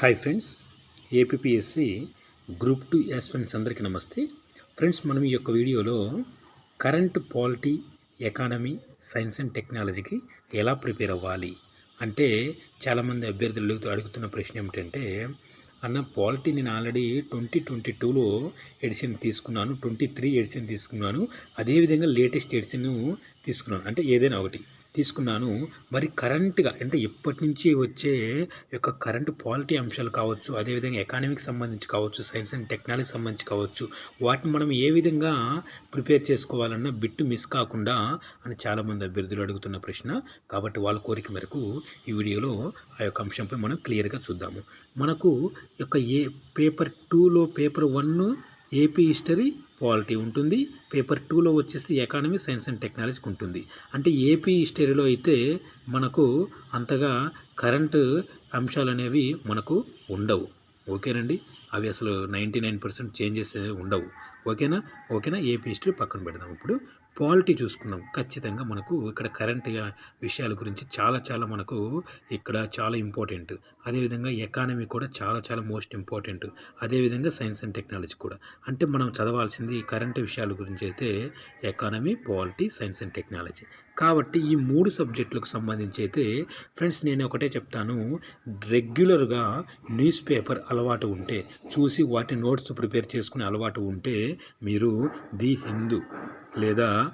Hi friends APSC group two aspirants అందరికీ నమస్తే. Friends మనం ఈ యొక్క వీడియోలో current polity economy science and టెక్నాలజీకి ఎలా ప్రిపేర్ అవ్వాలి అంటే చాలామంది అభ్యర్థులు అడుగుతూ అడుగుతున్న ప్రశ్న ఏమిటంటే అన్న పాలిటీ నేను ఆల్రెడీ ట్వంటీ ట్వంటీ టూలో ఎడిషన్ తీసుకున్నాను ట్వంటీ త్రీ ఎడిషన్ తీసుకున్నాను అదేవిధంగా లేటెస్ట్ ఎడిషన్ తీసుకున్నాను. అంటే ఏదైనా ఒకటి. తీసుకున్నాను. మరి కరెంట్గా అంటే ఇప్పటి నుంచి వచ్చే యొక్క కరెంటు పాలిటీ అంశాలు కావచ్చు అదేవిధంగా ఎకానమీకి సంబంధించి కావచ్చు సైన్స్ అండ్ టెక్నాలజీ సంబంధించి కావచ్చు వాటిని మనం ఏ విధంగా ప్రిపేర్ చేసుకోవాలన్న బిట్టు మిస్ కాకుండా అని చాలామంది అభ్యర్థులు అడుగుతున్న ప్రశ్న. కాబట్టి వాళ్ళ కోరిక మేరకు ఈ వీడియోలో ఆ యొక్క అంశంపై మనం క్లియర్గా చూద్దాము. మనకు యొక్క ఏ పేపర్ టూలో paper one AP history polity ఉంటుంది. పేపర్ టూలో వచ్చేసి ఎకానమీ సైన్స్ అండ్ టెక్నాలజీకి ఉంటుంది. అంటే ఏపీ హిస్టరీలో అయితే మనకు అంతగా కరెంటు అంశాలు అనేవి మనకు ఉండవు. ఓకేనండి? అవి అసలు నైంటీ నైన్ పర్సెంట్ చేంజెస్ ఉండవు. ఓకేనా? ఓకేనా? ఏపీ హిస్టరీ పక్కన పెడదాం. ఇప్పుడు పాలిటీ చూసుకుందాం. ఖచ్చితంగా మనకు ఇక్కడ కరెంట్ విషయాల గురించి చాలా చాలా మనకు ఇక్కడ చాలా ఇంపార్టెంట్. అదేవిధంగా ఎకానమీ కూడా చాలా చాలా మోస్ట్ ఇంపార్టెంట్. అదేవిధంగా సైన్స్ అండ్ టెక్నాలజీ కూడా. అంటే మనం చదవాల్సింది కరెంట్ విషయాల గురించి అయితే economy polity science and technology. కాబట్టి ఈ మూడు సబ్జెక్టులకు సంబంధించి అయితే ఫ్రెండ్స్ నేను ఒకటే చెప్తాను. రెగ్యులర్గా న్యూస్ పేపర్ అలవాటు ఉంటే చూసి వాటి నోట్స్ ప్రిపేర్ చేసుకునే అలవాటు ఉంటే మీరు ది హిందూ. లేదా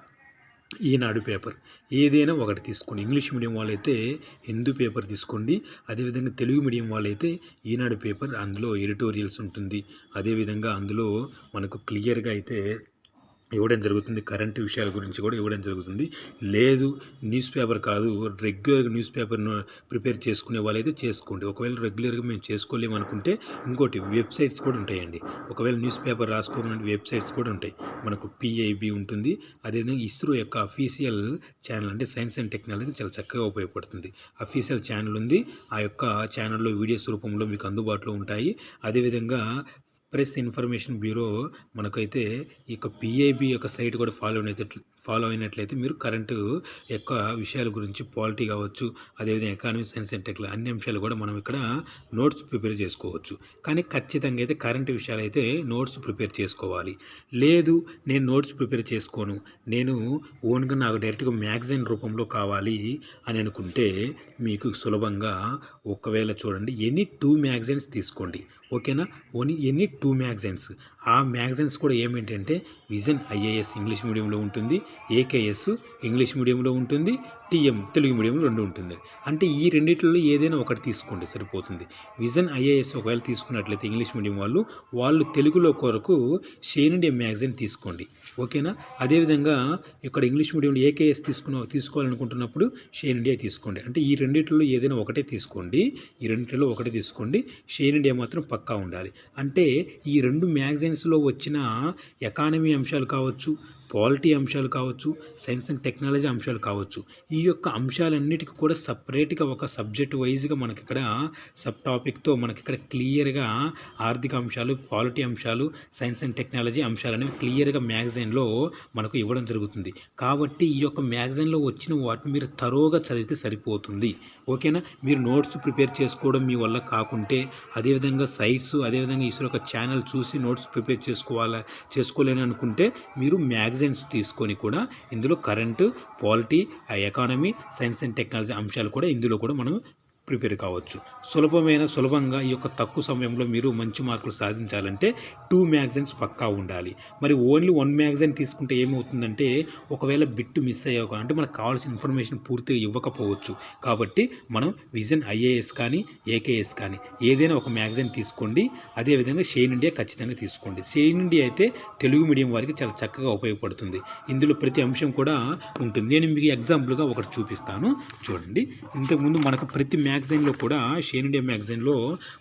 ఈనాడు పేపర్. ఏదైనా ఒకటి తీసుకోండి. ఇంగ్లీష్ మీడియం వాళ్ళైతే హిందూ పేపర్ తీసుకోండి. అదేవిధంగా తెలుగు మీడియం వాళ్ళైతే ఈనాడు పేపర్ అందులో ఎడిటోరియల్స్ ఉంటుంది. అదేవిధంగా అందులో మనకు క్లియర్గా అయితే ఇవ్వడం జరుగుతుంది. కరెంటు విషయాల గురించి కూడా ఇవ్వడం జరుగుతుంది. లేదు న్యూస్ పేపర్ కాదు. రెగ్యులర్గా న్యూస్ పేపర్ను ప్రిపేర్ చేసుకునే వాళ్ళైతే చేసుకోండి. ఒకవేళ రెగ్యులర్గా మేము చేసుకోలేము అనుకుంటే ఇంకోటి వెబ్సైట్స్ కూడా ఉంటాయండి. ఒకవేళ న్యూస్ పేపర్ రాసుకోవాలంటే వెబ్సైట్స్ కూడా ఉంటాయి. మనకు పిఐబి ఉంటుంది. అదేవిధంగా ఇస్రో యొక్క అఫీషియల్ ఛానల్ అంటే సైన్స్ అండ్ టెక్నాలజీ చాలా చక్కగా ఉపయోగపడుతుంది. అఫీషియల్ ఛానల్ ఉంది. ఆ యొక్క ఛానల్లో వీడియోస్ రూపంలో మీకు అందుబాటులో ఉంటాయి. అదేవిధంగా ప్రెస్ ఇన్ఫర్మేషన్ బ్యూరో మనకైతే ఈ యొక్క పిఐబి యొక్క సైట్ కూడా ఫాలో అయినట్లు ఫాలో అయినట్లయితే మీరు కరెంటు యొక్క విషయాల గురించి పాలిటీ కావచ్చు అదేవిధంగా ఎకానమీ సైన్స్ అండ్ టెక్నాలజీ అన్ని అంశాలు కూడా మనం ఇక్కడ నోట్స్ ప్రిపేర్ చేసుకోవచ్చు. కానీ ఖచ్చితంగా అయితే కరెంటు విషయాలు అయితే నోట్స్ ప్రిపేర్ చేసుకోవాలి. లేదు నేను నోట్స్ ప్రిపేర్ చేసుకోను. నేను ఓన్గా నాకు డైరెక్ట్గా మ్యాగజైన్ రూపంలో కావాలి అని అనుకుంటే మీకు సులభంగా ఒకవేళ చూడండి ఎనీ టూ మ్యాగజైన్స్ తీసుకోండి. ఓకేనా? Only any two two magazines. ఆ మ్యాగజైన్స్ కూడా ఏమిటంటే విజన్ ఐఏఎస్ ఇంగ్లీష్ మీడియంలో ఉంటుంది ఏకేఎస్ ఇంగ్లీష్ మీడియంలో ఉంటుంది టీఎం తెలుగు మీడియంలో రెండు ఉంటుంది. అంటే ఈ రెండిట్లో ఏదైనా ఒకటి తీసుకోండి సరిపోతుంది. విజన్ ఐఏఎస్ ఒకవేళ తీసుకున్నట్లయితే ఇంగ్లీష్ మీడియం వాళ్ళు వాళ్ళు తెలుగులో కొరకు షేన్ ఇండియా మ్యాగజైన్ తీసుకోండి. ఓకేనా? అదేవిధంగా ఇక్కడ ఇంగ్లీష్ మీడియంలో ఏకేఎస్ తీసుకున్న తీసుకోవాలనుకుంటున్నప్పుడు షేన్ ఇండియా తీసుకోండి. అంటే ఈ రెండిట్లో ఏదైనా ఒకటే తీసుకోండి. ఈ రెండిట్లో ఒకటే తీసుకోండి. షేన్ ఇండియా మాత్రం పక్కా ఉండాలి. అంటే ఈ రెండు మ్యాగజైన్స్లో వచ్చిన ఎకానమీ అంశాలు కావచ్చు పాలిటీ అంశాలు కావచ్చు సైన్స్ అండ్ టెక్నాలజీ అంశాలు కావచ్చు ఈ యొక్క అంశాలన్నిటికీ కూడా సపరేట్గా ఒక సబ్జెక్ట్ వైజ్గా మనకి ఇక్కడ సబ్ టాపిక్తో మనకి ఇక్కడ క్లియర్గా ఆర్థిక అంశాలు పాలిటీ అంశాలు సైన్స్ అండ్ టెక్నాలజీ అంశాలు అనేవి క్లియర్గా మ్యాగజైన్లో మనకు ఇవ్వడం జరుగుతుంది. కాబట్టి ఈ యొక్క మ్యాగజైన్లో వచ్చిన వాటిని మీరు తరోగా చదివితే సరిపోతుంది. ఓకేనా? మీరు నోట్స్ ప్రిపేర్ చేసుకోవడం మీ వల్ల కాకుంటే అదేవిధంగా సైట్స్ అదేవిధంగా ఇసులో ఒక ఛానల్ చూసి నోట్స్ ప్రిపేర్ చేసుకోవాలా చేసుకోలేని అనుకుంటే మీరు రీజన్స్ తీసుకొని కూడా ఇందులో current polity economy science and technology అంశాలు కూడా ఇందులో కూడా మనం ప్రిపేర్ కావచ్చు. సులభమైన సులభంగా ఈ యొక్క తక్కువ సమయంలో మీరు మంచి మార్కులు సాధించాలంటే టూ మ్యాగజైన్స్ పక్కా ఉండాలి. మరి ఓన్లీ వన్ మ్యాగజైన్ తీసుకుంటే ఏమవుతుందంటే ఒకవేళ బిట్ మిస్ అయ్యాక అంటే మనకు కావాల్సిన ఇన్ఫర్మేషన్ పూర్తిగా ఇవ్వకపోవచ్చు. కాబట్టి మనం విజన్ ఐఏఎస్ కానీ ఏకేఎస్ కానీ ఏదైనా ఒక మ్యాగజైన్ తీసుకోండి. అదేవిధంగా షేన్ ఇండియా ఖచ్చితంగా తీసుకోండి. షేన్ ఇండియా అయితే తెలుగు మీడియం వారికి చాలా చక్కగా ఉపయోగపడుతుంది. ఇందులో ప్రతి అంశం కూడా ఉంటుంది. నేను మీకు ఎగ్జాంపుల్గా ఒకటి చూపిస్తాను. చూడండి. ఇంతకుముందు మనకు ప్రతి మ్యాగ్ మ్యాగజైన్లో కూడా షేన్ ఇండియా మ్యాగజైన్లో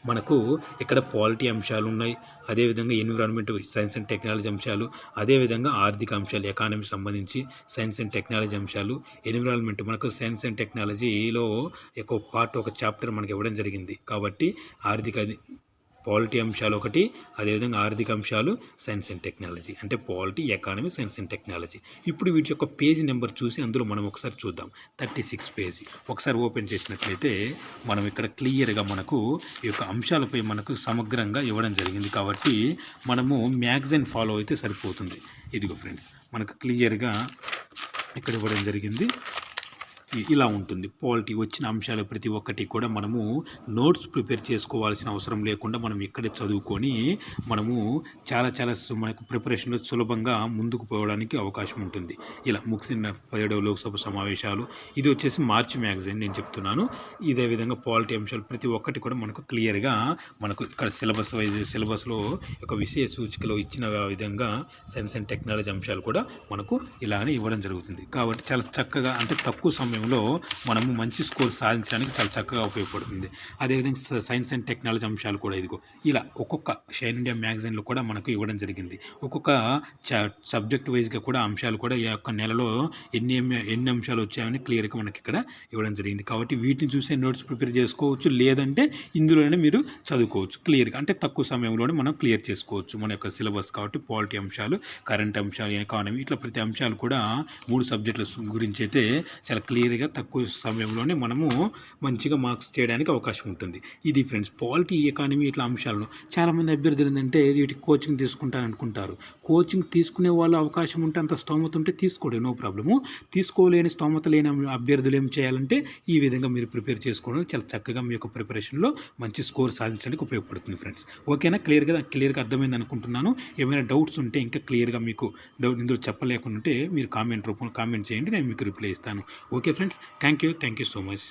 మనకు ఇక్కడ పాలిటీ అంశాలు ఉన్నాయి. అదేవిధంగా ఎన్విరాన్మెంట్ సైన్స్ అండ్ టెక్నాలజీ అంశాలు అదేవిధంగా ఆర్థిక అంశాలు ఎకానమీ సంబంధించి సైన్స్ అండ్ టెక్నాలజీ అంశాలు ఎన్విరాన్మెంట్ మనకు సైన్స్ అండ్ టెక్నాలజీలో ఒక పార్ట్ ఒక చాప్టర్ మనకి ఇవ్వడం జరిగింది. కాబట్టి ఆర్థిక పాలిటీ అంశాలు ఒకటి అదేవిధంగా ఆర్థిక అంశాలు సైన్స్ అండ్ టెక్నాలజీ. అంటే polity economy science and technology. ఇప్పుడు వీటి యొక్క పేజీ నెంబర్ చూసి అందులో మనం ఒకసారి చూద్దాం. Thirty six page. ఒకసారి ఓపెన్ చేసినట్లయితే మనం ఇక్కడ క్లియర్గా మనకు ఈ యొక్క అంశాలపై మనకు సమగ్రంగా ఇవ్వడం జరిగింది కాబట్టి మనము మ్యాగజైన్ ఫాలో అయితే సరిపోతుంది. ఇదిగో ఫ్రెండ్స్ మనకు క్లియర్గా ఇక్కడ ఇవ్వడం జరిగింది. ఇలా ఉంటుంది. పాలిటీ వచ్చిన అంశాలు ప్రతి ఒక్కటి కూడా మనము నోట్స్ ప్రిపేర్ చేసుకోవాల్సిన అవసరం లేకుండా మనం ఇక్కడే చదువుకొని మనము చాలా చాలా సు- మనకు ప్రిపరేషన్లో సులభంగా ముందుకు పోవడానికి అవకాశం ఉంటుంది. ఇలా ముగిసిన పదిహేడవ లోక్సభ సమావేశాలు. ఇది వచ్చేసి మార్చి మ్యాగజైన్ నేను చెప్తున్నాను. ఇదే విధంగా పాలిటీ అంశాలు ప్రతి ఒక్కటి కూడా మనకు క్లియర్గా మనకు ఇక్కడ సిలబస్ వైజ్ సిలబస్లో ఒక విషయ సూచికలో ఇచ్చిన విధంగా సైన్స్ అండ్ టెక్నాలజీ అంశాలు కూడా మనకు ఇలానే ఇవ్వడం జరుగుతుంది. కాబట్టి చాలా చక్కగా అంటే తక్కువ సమయం విషయంలో మనము మంచి స్కోర్ సాధించడానికి చాలా చక్కగా ఉపయోగపడుతుంది. అదేవిధంగా సైన్స్ అండ్ టెక్నాలజీ అంశాలు కూడా ఇదిగో ఇలా ఒక్కొక్క షైన్ ఇండియా మ్యాగజైన్లో కూడా మనకు ఇవ్వడం జరిగింది. ఒక్కొక్క సబ్జెక్ట్ వైజ్గా కూడా అంశాలు కూడా ఈ యొక్క నెలలో ఎన్ని ఎన్ని అంశాలు వచ్చాయని క్లియర్గా మనకి ఇక్కడ ఇవ్వడం జరిగింది. కాబట్టి వీటిని చూసే నోట్స్ ప్రిపేర్ చేసుకోవచ్చు లేదంటే ఇందులోనే మీరు చదువుకోవచ్చు క్లియర్గా. అంటే తక్కువ సమయంలోనే మనం క్లియర్ చేసుకోవచ్చు మన యొక్క సిలబస్ కాబట్టి పాలిటీ అంశాలు కరెంట్ అంశాలు ఎకానమీ ఇట్లా ప్రతి అంశాలు కూడా మూడు సబ్జెక్టుల గురించి అయితే చాలా క్లియర్గా తక్కువ సమయంలోనే మనము మంచిగా మార్క్స్ చేయడానికి అవకాశం ఉంటుంది. ఇది ఫ్రెండ్స్ పాలిటీ ఎకానమీ ఇట్లా అంశాలను చాలామంది అభ్యర్థులు ఏంటంటే వీటికి కోచింగ్ తీసుకుంటారు అనుకుంటారు. కోచింగ్ తీసుకునే వాళ్ళు అవకాశం ఉంటే అంత స్తోమత ఉంటే తీసుకోండి నో ప్రాబ్లము. తీసుకోలేని స్తోమత లేని అభ్యర్థులు ఏం చేయాలంటే ఈ విధంగా మీరు ప్రిపేర్ చేసుకోవడం చాలా చక్కగా మీ యొక్క ప్రిపరేషన్లో మంచి స్కోర్ సాధించడానికి ఉపయోగపడుతుంది ఫ్రెండ్స్. ఓకేనా? క్లియర్గా క్లియర్గా అర్థమైంది అనుకుంటున్నాను. ఏమైనా డౌట్స్ ఉంటే ఇంకా క్లియర్గా మీకు డౌట్ ఇందులో చెప్పలేకుండా ఉంటే మీరు కామెంట్ రూపంలో కామెంట్ చేయండి నేను మీకు రిప్లై ఇస్తాను. Okay friends. Thank you. Thank you so much.